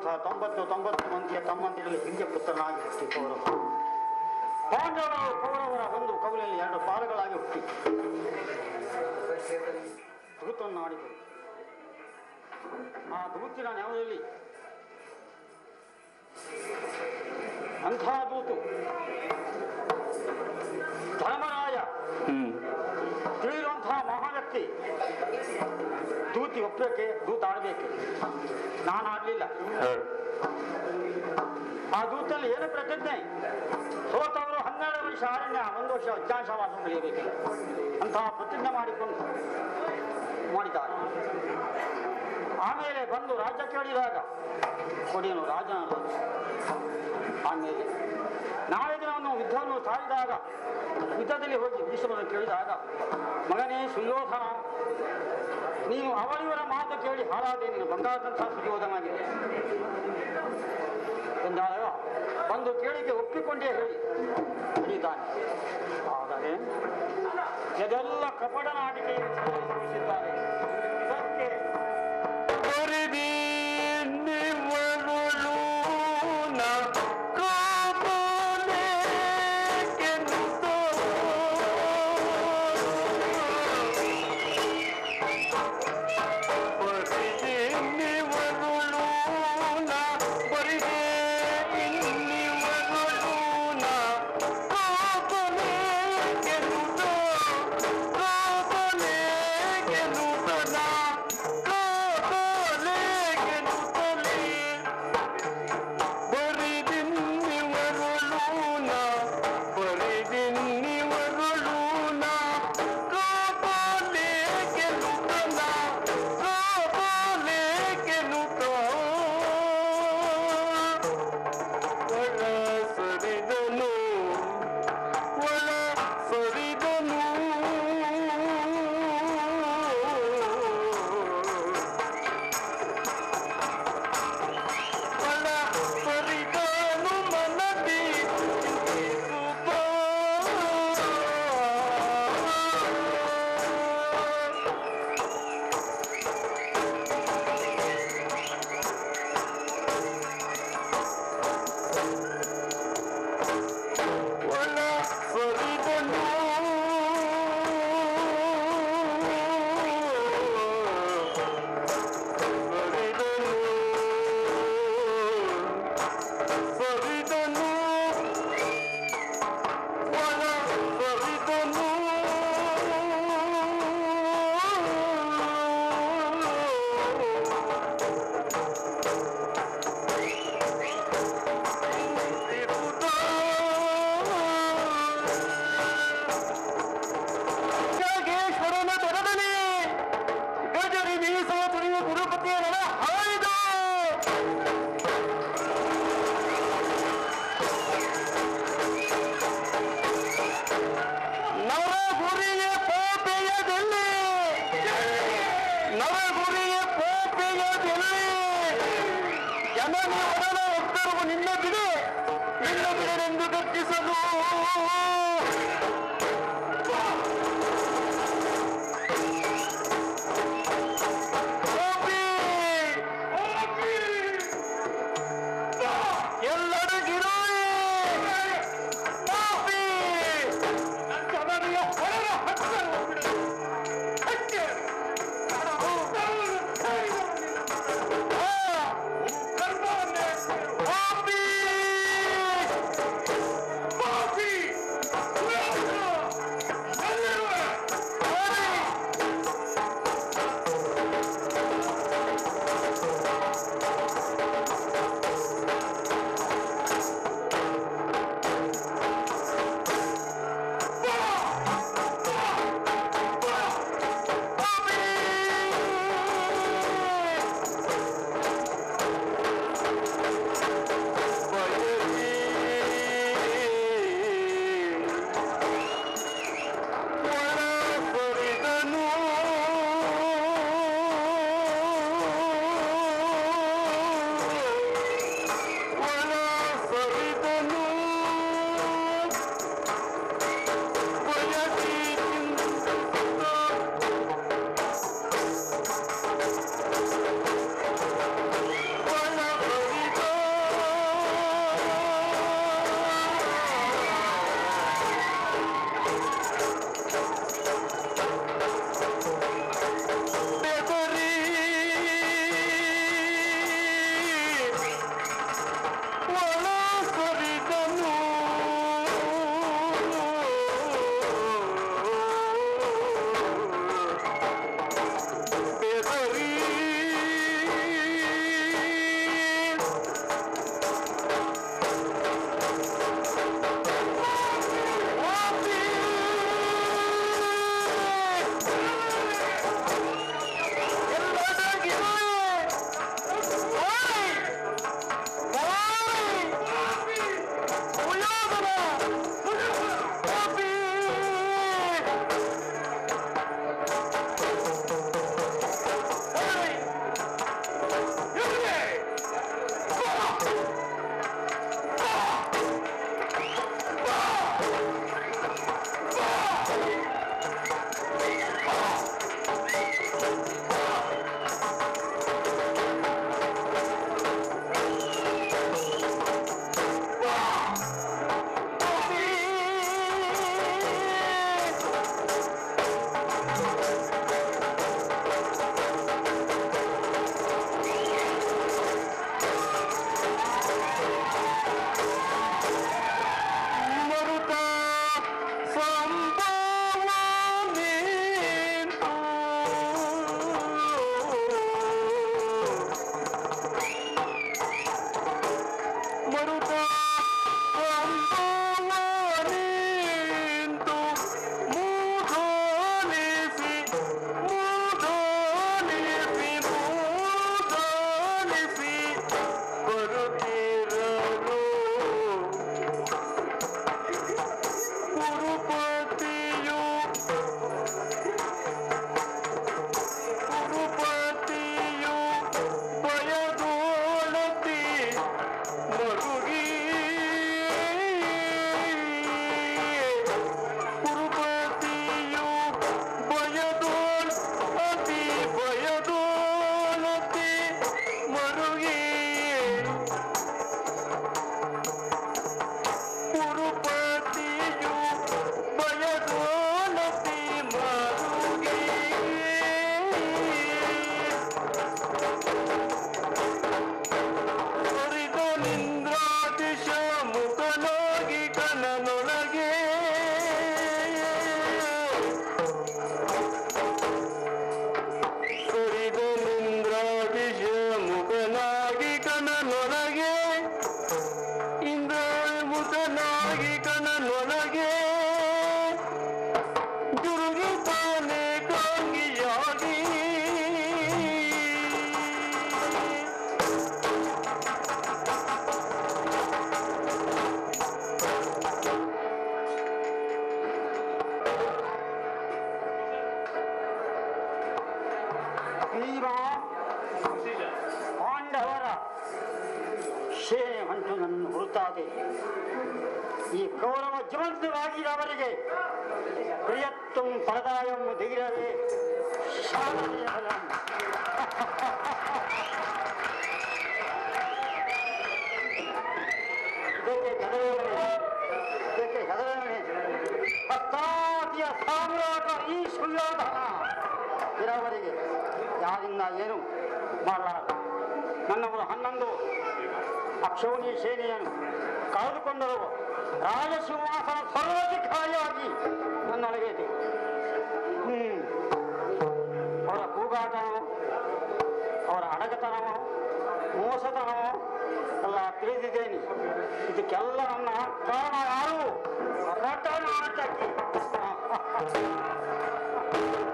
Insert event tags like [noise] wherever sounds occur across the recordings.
ಎನಿಸಿಕೊಂಡಿರುವಂತಹ ತೊಂಬತ್ತು ತೊಂಬತ್ತು ಮಂದಿಯ ತಮ್ಮಂದಿರಲ್ಲಿ ಹಿಂದೆ ಪುತ್ರನಾಗಿ ಹುಟ್ಟಿ ಕೌರವ ಪಾಂಡವರು ಕೌರವರ ಒಂದು ಕವಲಲ್ಲಿ ಎರಡು ಪಾಲುಗಳಾಗಿ ಹುಟ್ಟಿ. ಧೂತನ್ನಾಡಿದರು ಆ ದೂತಿನ ನೆವದಲ್ಲಿ ಅಂಥ ದೂತು. ಧರ್ಮ ಮಹಾವ್ಯಕ್ತಿ ದೂತಿ ಒಪ್ಪಕ್ಕೆ ದೂತ ಆಡ್ಬೇಕು. ನಾನು ಆಡ್ಲಿಲ್ಲ. ಆ ದೂತಲ್ಲಿ ಏನು ಪ್ರತಿಜ್ಞೆ? ಸೋತವರು ಹನ್ನೆರಡು ವರ್ಷ ಅರಣ್ಯ ಒಂದು ವರ್ಷ ಅಜ್ಞಾಂಶವಾಸ ಬೆಳೆಯಬೇಕು ಅಂತಹ ಪ್ರತಿಜ್ಞೆ ಮಾಡಿಕೊಂಡು ಮಾಡಿದ್ದಾರೆ. ಆಮೇಲೆ ಬಂದು ರಾಜ್ಯ ಕೇಳಿದಾಗ, ಕೊಡಿಯನು ರಾಜನ ಆಮೇಲೆ ನಾಳೆ ಯುದ್ಧವನ್ನು ಸಾರಿದಾಗ, ಯುದ್ಧದಲ್ಲಿ ಹೋಗಿ ಭೀಷ್ಮನ ಕೇಳಿದಾಗ, ಮಗನೇ ಸುಯೋಧನ ನೀನು ಅವಳಿವರ ಮಾತು ಕೇಳಿ ಹಾಳಾದೆ ನೀನು ಬಂಗಾರದಂತಹ ಸುಯೋಧನಾಗಿದೆ ಎಂದಾಗ ಒಂದು ಕೇಳಿಕೆ ಒಪ್ಪಿಕೊಂಡೇ ಹೇಳಿ ಹೇಳಿದ್ದಾನೆ ಆದರೆ, ಎದೆಲ್ಲ ಕಪಟನಾಟಿಕೆ ಶ್ರಮಿಸಿದ್ದಾರೆ ಸೇನೆ ನನ್ನನ್ನು ನನ್ನ ಹುಡುತಾದೆ ಈ ಕೌರವ ಜೀವಂತವಾಗಿರವರಿಗೆ ಪ್ರಿಯತ್ವಂ ಪರದಾಯಂ ಗದವೇ ಹತ್ತಾದಿಯ ಸಾಮ್ರಾಟ ಈ ಸುಯೋಧನ ಇರವರಿಗೆ ಯಾರಿಂದ ಏನು ಮಾಡಲಾರ ನನ್ನವರು ಹನ್ನೊಂದು. ಅಕ್ಷೋಣಿ ಸೇನೆಯನ್ನು ಕಳೆದುಕೊಂಡರು ರಾಜಸಿಂಹಾಸನ ಸರ್ವಾಧಿಕಾರಿಯಾಗಿ ಇದೆ ಹ್ಮ್. ಅವರ ಕೂಗಾಟವು ಅವರ ಅಡಗತನವು, ಮೋಸತನವು ಎಲ್ಲ ತಿಳಿದಿದ್ದೇನೆ. ಇದಕ್ಕೆಲ್ಲ ನನ್ನ ಕಾರಣ ಯಾರು? ರಟನಾಟಕಿ ಬೇಲ [laughs]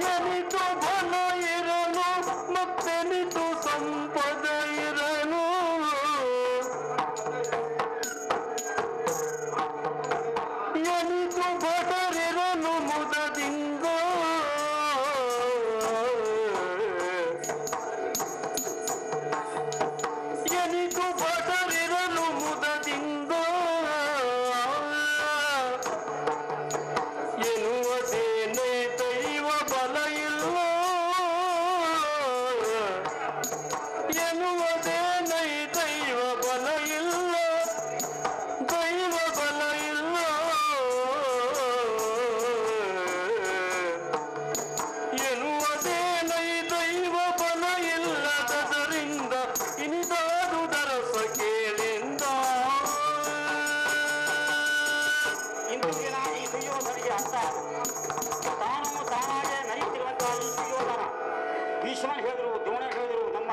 জ্ঞানী তো ধনে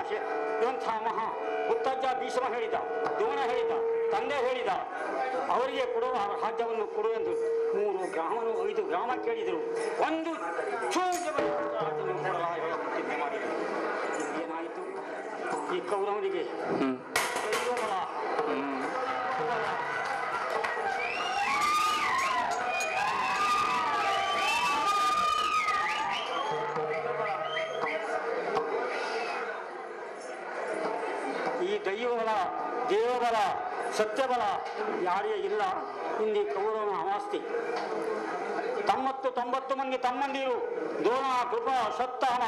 ಶೇ- ಗ್ರಂಥ ಮಹಾ ಮುತ್ತಜ್ಜ ಭೀಷ್ಮ ಹೇಳಿದ ದ್ರೋಣ ಹೇಳಿದ ತಂದೆ ಹೇಳಿದ ಅವರಿಗೆ ಕೊಡುವ ರಾಜ್ಯವನ್ನು ಕೊಡು ಎಂದು ಮೂರು ಗ್ರಾಮನು ಐದು ಗ್ರಾಮ ಕೇಳಿದರು. ಒಂದು ಮಾಡಿದರು. ಏನಾಯಿತು? ಈ ಕೌರವನಿಗೆ ಸತ್ಯಬಲ ಯಾರಿಗೆ ಇಲ್ಲ ಇಂದಿ ಕೌರವನ ಅಮಾಸ್ತಿ ತಮ್ಮತ್ತು ತೊಂಬತ್ತು ಮಂದಿ ತಮ್ಮಂದಿರು ದೋಣ ಕೃಪ, ಸತ್ತಹನ.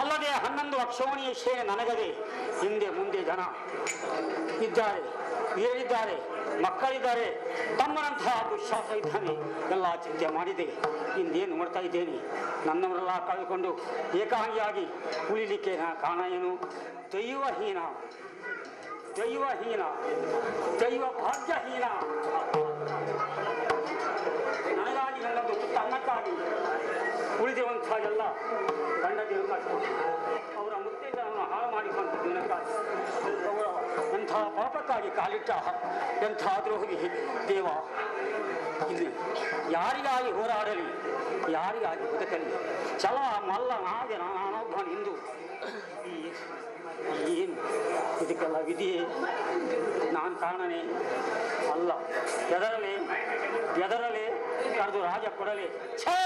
ಅಲ್ಲದೆ ಹನ್ನೊಂದು ಅಕ್ಷೋಣಿಯ ಶೇ ನನಗದೆ, ಹಿಂದೆ ಮುಂದೆ ಜನ ಇದ್ದಾರೆ ಹೇಳಿದ್ದಾರೆ ಮಕ್ಕಳಿದ್ದಾರೆ ತಮ್ಮನಂತಹ ದುಶ್ಶಾಸ ಇದ್ದಾನೆ. ಎಲ್ಲ ಚಿಂತೆ ಮಾಡಿದೆ. ಇಂದೇನು ನೋಡ್ತಾ ಇದ್ದೇನೆ? ನನ್ನವರೆಲ್ಲ ಕಳೆದುಕೊಂಡು ಏಕಾಂಗಿಯಾಗಿ ಉಳಿಲಿಕ್ಕೆ ಕಾರಣ ಏನು? ದೈವಹೀನ ದೈವಹೀನ ದೈವ ಭಾಗ್ಯಹೀನ ನನಗಾಗಿ ನನ್ನದು ಅನ್ನಕ್ಕಾಗಿ ಉಳಿದಿರುವಂತಹ ಎಲ್ಲ ಗಂಡದಿರು ಕಷ್ಟ ಅವರ ಮುತ್ತೈದರನ್ನು ಹಾಳು ಮಾಡಿಕೊಂಡು ದಿನಕ್ಕಾಗಿ, ಅವರ ಎಂಥ ಪಾಪಕ್ಕಾಗಿ ಕಾಲಿಟ್ಟ ಎಂಥ ದ್ರೋಹಿ ದೇವ ಇಲ್ಲಿ ಯಾರಿಗಾಗಿ ಹೋರಾಡಲಿ, ಯಾರಿಗಾಗಿ ಬದುಕಲಿ? ಚಲ ಮಲ್ಲ ನಾಗೆ ನಾನೊಬ್ಬ ಹಿಂದು. ಏನು? ಇದಕ್ಕೆಲ್ಲ ವಿಧಿಯೇ? ನಾನು ಕಾರಣನೇ ಅಲ್ಲ. ಎದರಲೆ? ಎದರಲೆ? ಕರೆದು ರಾಜ ಕೊಡಲಿ. ಛೇ!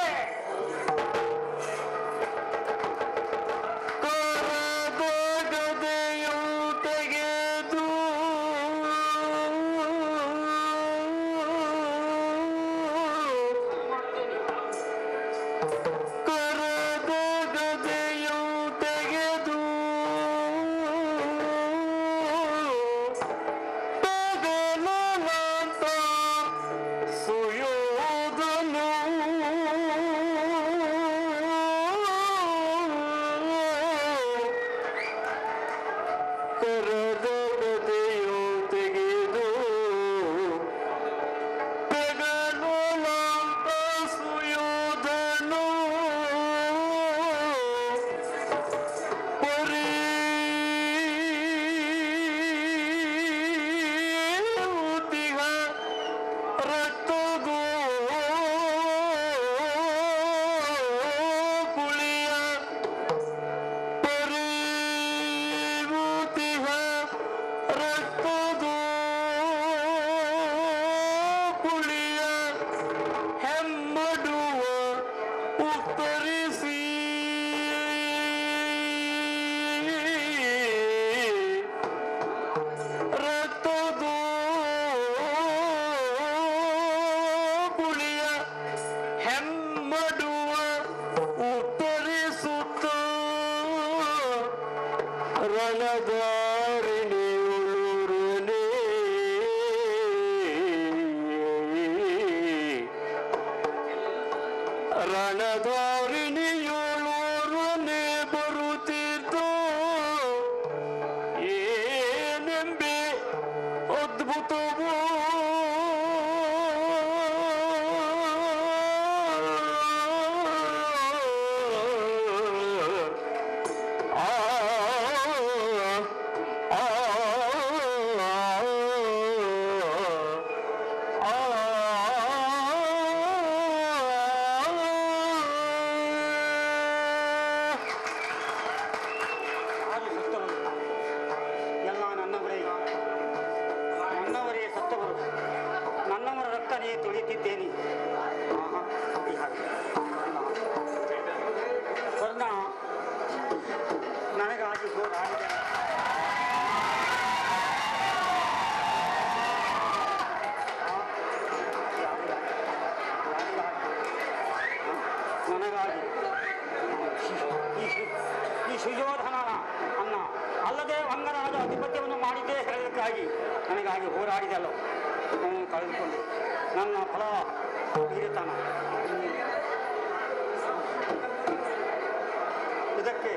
ಮಾಡಿದ್ದೇ ನನಗೆ ನನಗಾಗಿ ಹೋರಾಡಿದೆಲ್ಲ ಕಳೆದುಕೊಂಡು ನನ್ನ ಫಲ ಬೀರುತ್ತಾನ ಇದಕ್ಕೆ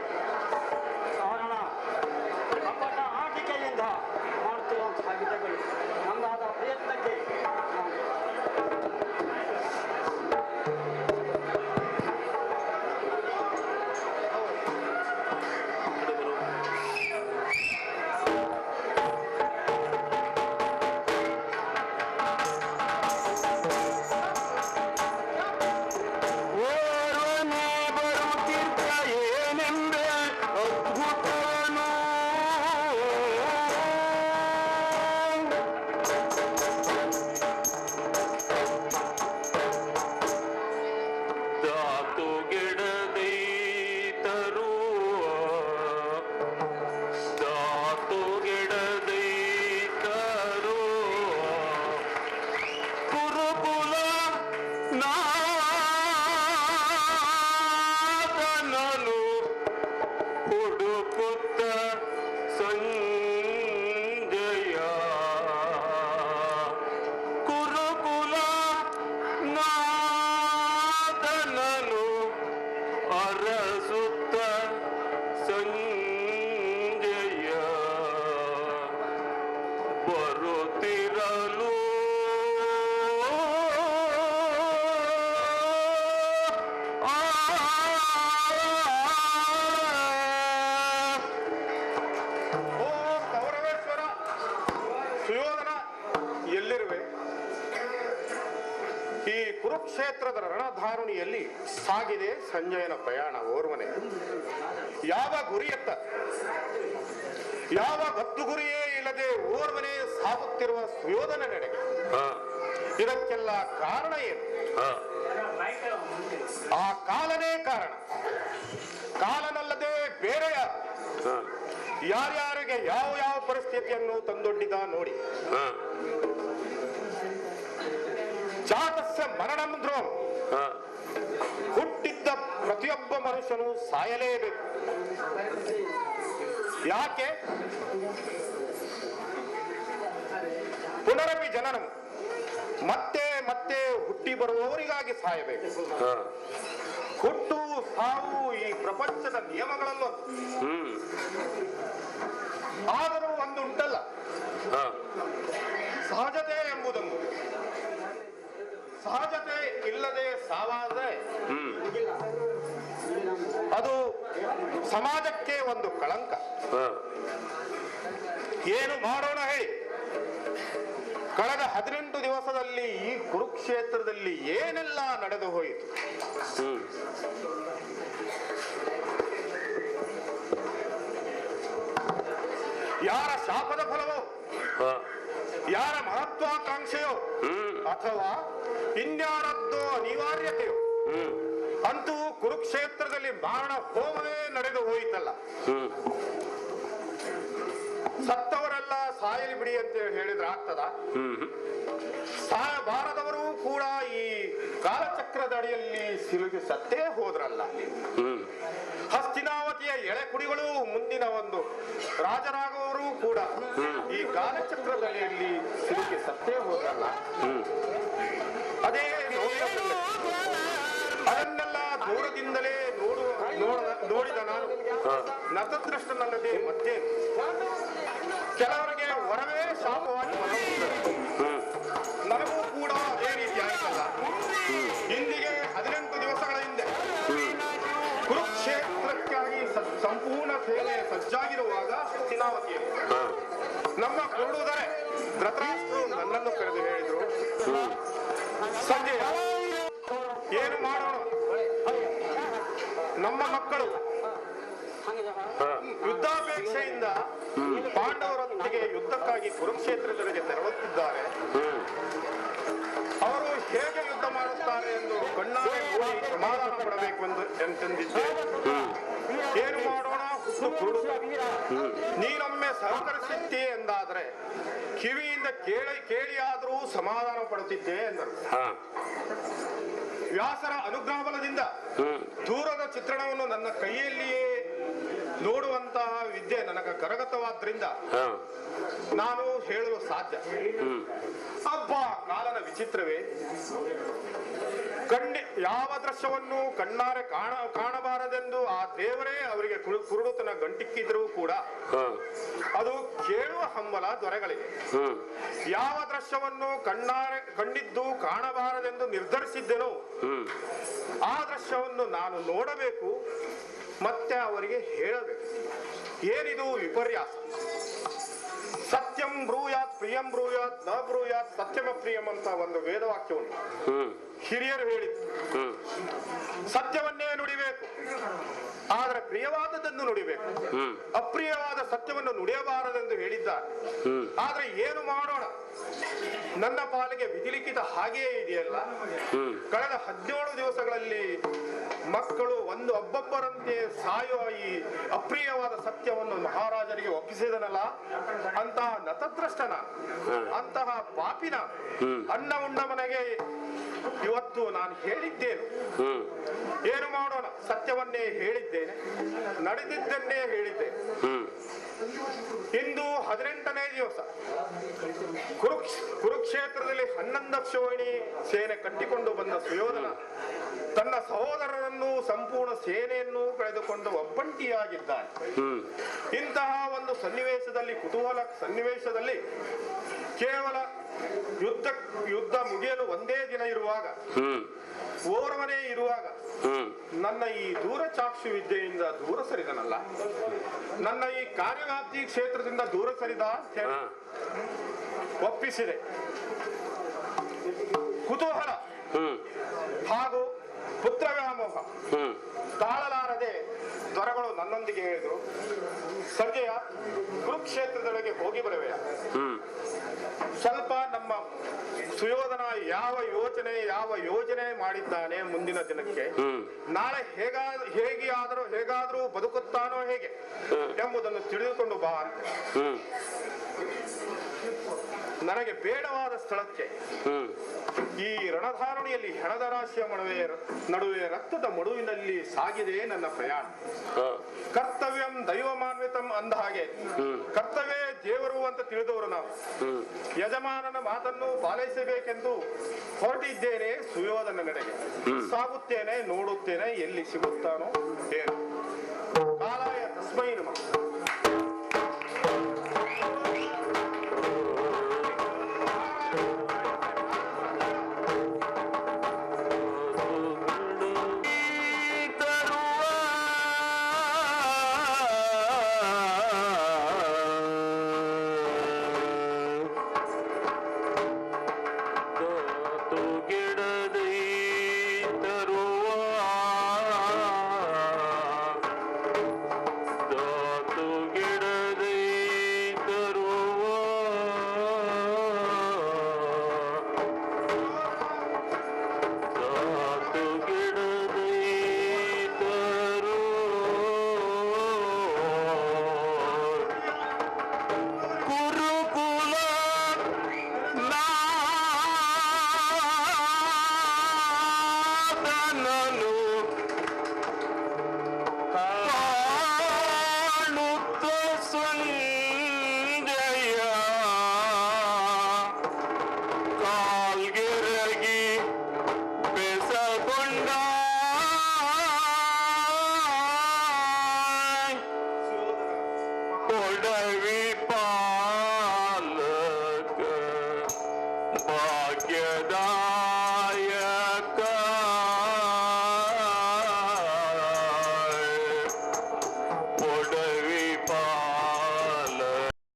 ಈ ಕುರುಕ್ಷೇತ್ರದ ರಣಧಾರುಣಿಯಲ್ಲಿ ಸಾಗಿದೆ ಸಂಜಯನ ಪ್ರಯಾಣ ಓರ್ವನೆ ಯಾವ ಗುರಿಯತ್ತ ಯಾವ ಗತ್ತು ಗುರಿಯೇ ಇಲ್ಲದೆ ಓರ್ವನೆ ಸಾಗುತ್ತಿರುವ ಸುಯೋಧನ ನಡೆಗೆ? ಇದಕ್ಕೆಲ್ಲ ಕಾರಣ ಏನು? ಆ ಕಾಲನೇ ಕಾರಣ. ಕಾಲನಲ್ಲದೆ ಬೇರೆ ಯಾರು? ಯಾರ್ಯಾರಿಗೆ ಯಾವ ಯಾವ ಪರಿಸ್ಥಿತಿಯನ್ನು ತಂದೊಡ್ಡಿದ ನೋಡಿ. ಜಾತಸ್ಯ ಮರಣಂ ಧ್ರುವಂ ಹುಟ್ಟಿದ್ದ ಪ್ರತಿಯೊಬ್ಬ ಮನುಷ್ಯನು ಸಾಯಲೇಬೇಕು. ಯಾಕೆ? ಪುನರಪಿ ಜನನಂ. ಮತ್ತೆ ಮತ್ತೆ ಹುಟ್ಟಿ ಬರುವವರಿಗಾಗಿ ಸಾಯಬೇಕು. ಹುಟ್ಟು ಸಾವು ಈ ಪ್ರಪಂಚದ ನಿಯಮಗಳಲ್ಲೂ ಆದರೂ ಒಂದು ಸಮಾಜಕ್ಕೆ ಒಂದು ಕಳಂಕ. ಏನು ಮಾಡೋಣ ಹೇಳಿ. ಕಳೆದ ಹದಿನೆಂಟು ದಿವಸದಲ್ಲಿ ಈ ಕುರುಕ್ಷೇತ್ರದಲ್ಲಿ ಏನೆಲ್ಲ ನಡೆದು ಹೋಯಿತು? ಯಾರ ಶಾಪದ ಫಲವೋ? ಯಾರ ಮಹತ್ವಾಕಾಂಕ್ಷೆಯೋ? ಅಥವಾ ಇನ್ಯಾರದ್ದೋ ಅನಿವಾರ್ಯತೆಯೋ? ಅಂತೂ ಕುರುಕ್ಷೇತ್ರದಲ್ಲಿ ಮಾರಣ ಹೋಮವೇ ನಡೆದು ಹೋಯಿತಲ್ಲ. ಸತ್ತವರೆಲ್ಲ ಸಾಯಲಿ ಬಿಡಿ ಅಂತ ಹೇಳಿದ್ರೆ ಆಗ್ತದ? ಬಾರದವರು ಕೂಡ ಈ ಕಾಲಚಕ್ರದ ಅಡಿಯಲ್ಲಿ ಸಿಲುಗಿ ಸತ್ತೇ ಹೋದ್ರಲ್ಲ. ಹಸ್ತಿನಾವತಿಯ ಎಳೆ ಕುಡಿಗಳು ಮುಂದಿನ ಒಂದು ರಾಜರಾಗುವವರು ಕೂಡ ಈ ಕಾಲಚಕ್ರದ ಅಡಿಯಲ್ಲಿ ಸಿಲುಗಿ ಸತ್ತೇ ಹೋದ್ರಲ್ಲ. ಅದೇ ಅದನ್ನ ದೂರದಿಂದಲೇ ನೋಡುವ ನೋಡ- ನೋಡಿದ ನಾನು. ನತದೃಷ್ಟನಲ್ಲದೆ ಮತ್ತೆ ಕೆಲವರಿಗೆ ವರವೇ ಶಾಪವಾಗಿ. ನನಗೂ ಕೂಡ ಅದೇ ರೀತಿ ಆಯ್ತಲ್ಲ. ಇಂದಿಗೆ ಹದಿನೆಂಟು ದಿವಸಗಳ ಹಿಂದೆ ಕುರುಕ್ಷೇತ್ರಕ್ಕಾಗಿ ಸಂಪೂರ್ಣ ಸೇವೆ ಸಜ್ಜಾಗಿರುವಾಗ ಹಸ್ತಿನಾವತಿಯಲ್ಲಿ ನಮ್ಮ ಕೊಡುವುದರೆ ಧೃತರಾಷ್ಟ್ರರು ನನ್ನನ್ನು ಕರೆದು ಹೇಳಿದ್ರು. ಸಂಜಯ ಮಕ್ಕಳು ಯುದ್ಧಾಪೇಕ್ಷೆಯಿಂದ ಪಾಂಡವರೊಂದಿಗೆ ಯುದ್ಧಕ್ಕಾಗಿ ಕುರುಕ್ಷೇತ್ರದೊಳಗೆ ತೆರಳುತ್ತಿದ್ದಾರೆ. ಅವರು ಹೇಗೆ ಯುದ್ಧ ಮಾಡುತ್ತಾರೆ ಎಂದು ಕಣ್ಣಾರೆ ನೋಡಿ ಸಮಾಧಾನ ಪಡಬೇಕು ಎಂದು ಎಂತೆಂದಿದ್ದೆ ಏನು ಮಾಡೋಣ? ಹುಟ್ಟು ನೀನೊಮ್ಮೆ ಸಹಕರಿಸುತ್ತೀ ಎಂದಾದ್ರೆ ಕಿವಿಯಿಂದ ಕೇಳಿ ಕೇಳಿಯಾದರೂ ಸಮಾಧಾನ ಪಡುತ್ತಿದ್ದೆ ಎಂದರು. ವ್ಯಾಸರ ಅನುಗ್ರಹ ಬಲದಿಂದ ದೂರದ ಚಿತ್ರಣವನ್ನು ನನ್ನ ಕೈಯಲ್ಲಿಯೇ ನೋಡುವಂತಹ ವಿದ್ಯೆ ನನಗೆ ಕರಗತವಾದ್ರಿಂದ ನಾನು ಹೇಳಲು ಸಾಧ್ಯ. ಅಬ್ಬ ಕಾಲನ ವಿಚಿತ್ರವೇ. ಕಣ್ಣಿ ಯಾವ ದೃಶ್ಯವನ್ನು ಕಣ್ಣಾರೆ ಕಾಣ ಕಾಣಬಾರದೆಂದು ಆ ದೇವರೇ ಅವರಿಗೆ ಕುರು- ಕುರುಡುತನ ಗಂಟಿಕ್ಕಿದ್ರೂ ಕೂಡ ಅದು ಕೇಳುವ ಹಂಬಲ ದೊರೆಗಳಿಗೆ ಯಾವ ದೃಶ್ಯವನ್ನು ಕಣ್ಣಾರೆ ಕಂಡಿದ್ದು ಕಾಣಬಾರದೆಂದು ನಿರ್ಧರಿಸಿದ್ದೆನೋ ಆ ದೃಶ್ಯವನ್ನು ನಾನು ನೋಡಬೇಕು ಮತ್ತೆ ಅವರಿಗೆ ಹೇಳಬೇಕು. ಏನಿದು ವಿಪರ್ಯಾಸ? ಸತ್ಯಂ ಬ್ರೂಯಾತ್ ಪ್ರಿಯಂ ಬ್ರೂಯಾತ್ನ ಬ್ರೂಯಾತ್ ಸತ್ಯಮ ಪ್ರಿಯಂ ಅಂತ ಒಂದು ವೇದವಾಕ್ಯ ಉಂಟು ಹಿರಿಯರು ಹೇಳಿದ್ರು. ಸತ್ಯವನ್ನೇ ನುಡಿಬೇಕು. ಆದ್ರೆ ಪ್ರಿಯವಾದದ್ದನ್ನು ನುಡಿಬೇಕು. ಅಪ್ರಿಯವಾದ ಸತ್ಯವನ್ನು ನುಡಿಯಬಾರದೆಂದು ಹೇಳಿದ್ದಾರೆ. ಆದ್ರೆ ಏನು ಮಾಡೋಣ? ನನ್ನ ಪಾಲಿಗೆ ವಿಧಿಲಿಖಿತ ಹಾಗೆಯೇ ಇದೆಯಲ್ಲ? ಕಳೆದ ಹದಿನೇಳು ದಿವಸಗಳಲ್ಲಿ ಮಕ್ಕಳು ಒಂದು ಒಬ್ಬೊಬ್ಬರಂತೆ ಸಾಯುವ ಈ ಅಪ್ರಿಯವಾದ ಸತ್ಯವನ್ನು ಮಹಾರಾಜರಿಗೆ ಒಪ್ಪಿಸಿದನಲ್ಲ? ಅಂತಹ ನತದ್ರಷ್ಟನ ಅಂತಹ ಪಾಪಿನ ಅನ್ನ ಉಣ್ಣ ಮನೆಗೆ ಇವತ್ತು ನಾನು ಹೇಳಿದ್ದೇನೆ? ಏನು ಮಾಡೋಣ? ಸತ್ಯವನ್ನೇ ಹೇಳಿದ್ದೇನೆ. ನಡೆದಿದ್ದನ್ನೇ ಹೇಳಿದ್ದೆ ಇಂದು ಹದಿನೆಂಟನೇ ದಿವಸ. ಕುರುಕ್ಷ ಕುರುಕ್ಷೇತ್ರದಲ್ಲಿ ಹನ್ನೊಂದಕ್ಷೋಹಿಣಿ ಸೇನೆ ಕಟ್ಟಿಕೊಂಡು ಬಂದ ಸುಯೋಧನ ತನ್ನ ಸಹೋದರರನ್ನು ಸಂಪೂರ್ಣ ಸೇನೆಯನ್ನು ಕಳೆದುಕೊಂಡು ಒಬ್ಬಂಟಿಯಾಗಿದ್ದಾನೆ. ಇಂತಹ ಒಂದು ಸನ್ನಿವೇಶದಲ್ಲಿ ಕುತೂಹಲ ಸನ್ನಿವೇಶದಲ್ಲಿ ಕೇವಲ ಯುದ್ಧ ಯುದ್ಧ ಮುಗಿಯಲು ಒಂದೇ ದಿನ ಇರುವಾಗ ಹ್ಮ್. ಓರ್ವನೇ ಇರುವಾಗ ಹ್ಮ್. ನನ್ನ ಈ ದೂರ ಚಾಕ್ಷು ವಿದ್ಯೆಯಿಂದ ದೂರ ಸರಿದನಲ್ಲ? ನನ್ನ ಈ ಕಾರ್ಯವ್ಯಾಪ್ತಿ ಕ್ಷೇತ್ರದಿಂದ ದೂರ ಸರಿದ ಅಂತ ಹೇಳಿ ಹಾ. ಒಪ್ಪಿಸಿದೆ. ಕುತೂಹಲ. ಹ್ಮ್. ಹಾಗೂ ಪುತ್ರ ವ್ಯಾಮೋಹ ಹ್ಮ್. ತಾಳಲಾರದೆ ದ್ವರಗಳು ನನ್ನೊಂದಿಗೆ ಹೇಳಿದರು. ಸಂಜೆಯ ಕುರುಕ್ಷೇತ್ರದೊಳಗೆ ಹೋಗಿ ಬರವೆಯ. ಸ್ವಲ್ಪ ನಮ್ಮ ಸುಯೋಧನ ಯಾವ ಯೋಚನೆ ಯಾವ ಯೋಜನೆ ಮಾಡಿದ್ದಾನೆ ಮುಂದಿನ ದಿನಕ್ಕೆ? ನಾಳೆ ಹೇಗಾ ಹೇಗೆ ಆದರೂ ಹೇಗಾದರೂ ಬದುಕುತ್ತಾನೋ ಹೇಗೆ? ಎಂಬುದನ್ನು ತಿಳಿದುಕೊಂಡು ಬಾ ನನಗೆ ಬೇಡವಾದ ಸ್ಥಳಕ್ಕೆ ಈ ರಣಧಾರಣಿಯಲ್ಲಿ ಹೆಣದ ರಾಶಿಯ ಮಡುವೆ ನಡುವೆ ರಕ್ತದ ಮಡುವಿನಲ್ಲಿ ಸಾಗಿದೆ ನನ್ನ ಪ್ರಯಾಣ. ಕರ್ತವ್ಯಂ ದೈವ ಮಾನ್ವಿತಂ ಅಂದ ಹಾಗೆ. ಕರ್ತವ್ಯ ದೇವರು ಅಂತ ತಿಳಿದವರು ನಾವು. ಯಜಮಾನನ ಮಾತನ್ನು ಪಾಲೈಸಬೇಕೆಂದು ಹೊರಟಿದ್ದೇನೆ ಸುಯೋಧನ ನಡೆಗೆ. ಸಾಗುತ್ತೇನೆ ನೋಡುತ್ತೇನೆ ಎಲ್ಲಿ ಸಿಗುತ್ತಾನೋ ಏನು